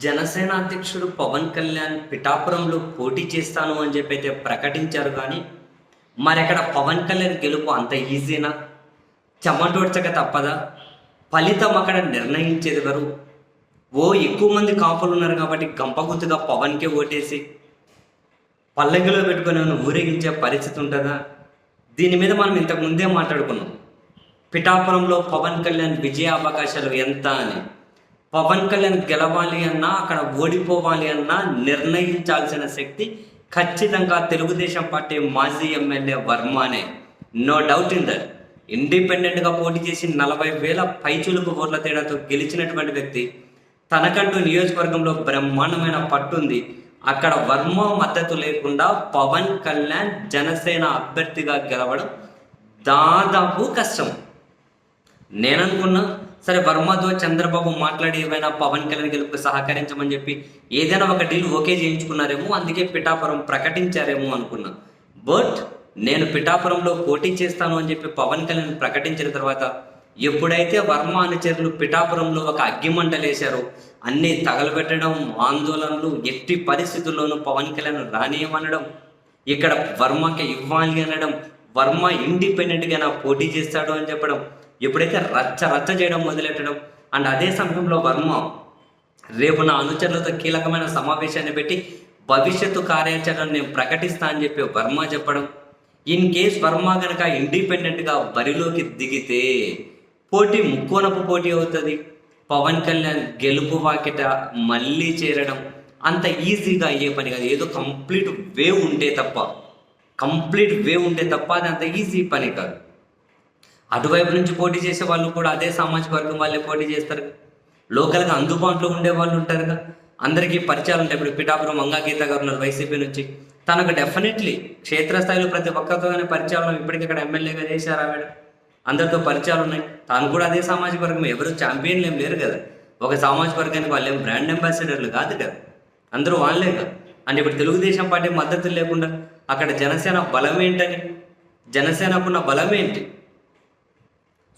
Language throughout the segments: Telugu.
జనసేన అధ్యక్షుడు పవన్ కళ్యాణ్ పిఠాపురంలో పోటీ చేస్తాను అని చెప్పి అయితే ప్రకటించారు కానీ మరి అక్కడ పవన్ కళ్యాణ్ గెలుపు అంత ఈజీనా? చెమటోడ్చక తప్పదా? ఫలితం అక్కడ నిర్ణయించేది ఎవరు? ఓ ఎక్కువ మంది కాపులు ఉన్నారు కాబట్టి గంపగుత్తుగా పవన్కే ఓటేసి పల్లెగిలో పెట్టుకొని నన్ను ఊరేగించే పరిస్థితి ఉంటుందా? దీని మీద మనం ఇంతకు ముందే మాట్లాడుకున్నాం. పిఠాపురంలో పవన్ కళ్యాణ్ విజయ అవకాశాలు ఎంత అని. పవన్ కళ్యాణ్ గెలవాలి అన్నా అక్కడ ఓడిపోవాలి అన్నా నిర్ణయించాల్సిన శక్తి ఖచ్చితంగా తెలుగుదేశం పార్టీ మాజీ ఎమ్మెల్యే వర్మనే. నో డౌట్ ఇన్ దట్ ఇండిపెండెంట్గా పోటీ చేసి నలభై వేల పైచులుకు ఓట్ల తేడాతో గెలిచినటువంటి వ్యక్తి తనకంటూ నియోజకవర్గంలో బ్రహ్మాండమైన పట్టుంది అక్కడ వర్మ మద్దతు లేకుండా పవన్ కళ్యాణ్ జనసేన అభ్యర్థిగా గెలవడం దాదాపు కష్టం. నేననుకున్నా సరే వర్మతో చంద్రబాబు మాట్లాడి ఏమైనా పవన్ కళ్యాణ్ గెలుపుకి సహకరించమని చెప్పి ఏదైనా ఒక డీల్ ఓకే చేయించుకున్నారేమో అందుకే పిఠాపురం ప్రకటించారేమో అనుకున్నా. బట్ నేను పిఠాపురంలో పోటీ చేస్తాను అని చెప్పి పవన్ కళ్యాణ్ ప్రకటించిన తర్వాత ఎప్పుడైతే వర్మ అనుచరులు పిఠాపురంలో ఒక అగ్గిమంటలేశారో అన్ని తగలబెట్టడం ఆందోళనలు ఎట్టి పరిస్థితుల్లోనూ పవన్ కళ్యాణ్ రానియమనడం ఇక్కడ వర్మకి ఇవ్వాలి అనడం వర్మ ఇండిపెండెంట్గా నా పోటీ చేస్తాడు అని చెప్పడం ఎప్పుడైతే రచ్చ రచ్చ చేయడం మొదలెట్టడం అండ్ అదే సమయంలో వర్మ రేపు నా అనుచరులతో కీలకమైన సమావేశాన్ని పెట్టి భవిష్యత్తు కార్యాచరణ నేను ప్రకటిస్తా అని చెప్పి వర్మ చెప్పడం. ఇన్ కేస్ వర్మ కనుక ఇండిపెండెంట్గా బరిలోకి దిగితే పోటీ ముక్కోనపు పోటీ అవుతుంది. పవన్ కళ్యాణ్ గెలుపు వాకిట మళ్ళీ చేరడం అంత ఈజీగా అయ్యే పని కాదు. ఏదో కంప్లీట్ వే ఉంటే తప్ప కంప్లీట్ వే ఉంటే తప్ప అది అంత ఈజీ పని కాదు. అటువైపు నుంచి పోటీ చేసే వాళ్ళు కూడా అదే సామాజిక వర్గం వాళ్ళే పోటీ చేస్తారు. లోకల్గా అందుబాటులో ఉండే వాళ్ళు ఉంటారుగా. అందరికీ పరిచయాలు ఉంటాయి. ఇప్పుడు పిఠాపురం మంగా గీత గారు ఉన్నారు వైసీపీ నుంచి. తనకు డెఫినెట్లీ క్షేత్రస్థాయిలో ప్రతి ఒక్కరితోనే పరిచయాలు ఇప్పటికీ అక్కడ ఎమ్మెల్యేగా చేశారు ఆవిడ. అందరితో పరిచయాలు ఉన్నాయి. తాను కూడా అదే సామాజిక వర్గం. ఎవరు ఛాంపియన్లు ఏం లేరు కదా. ఒక సామాజిక వర్గానికి వాళ్ళు ఏం బ్రాండ్ అంబాసిడర్లు కాదు కదా. అందరూ వాళ్ళే కదా అంటే ఇప్పుడు తెలుగుదేశం పార్టీ మద్దతు లేకుండా అక్కడ జనసేన బలం ఏంటని జనసేనకున్న బలం ఏంటి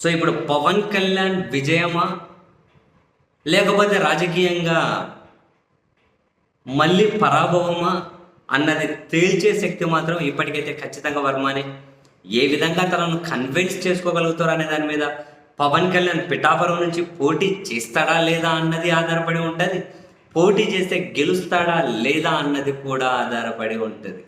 సో ఇప్పుడు పవన్ కళ్యాణ్ విజయమా? లేకపోతే రాజకీయంగా మళ్ళీ పరాభవమా? అన్నది తేల్చే శక్తి మాత్రం ఇప్పటికైతే ఖచ్చితంగా వర్మనే. ఏ విధంగా తనను కన్విన్స్ చేసుకోగలుగుతారు అనే దాని మీద పవన్ కళ్యాణ్ పిఠాపురం నుంచి పోటీ చేస్తాడా లేదా అన్నది ఆధారపడి ఉంటుంది. పోటీ చేస్తే గెలుస్తాడా లేదా అన్నది కూడా ఆధారపడి ఉంటుంది.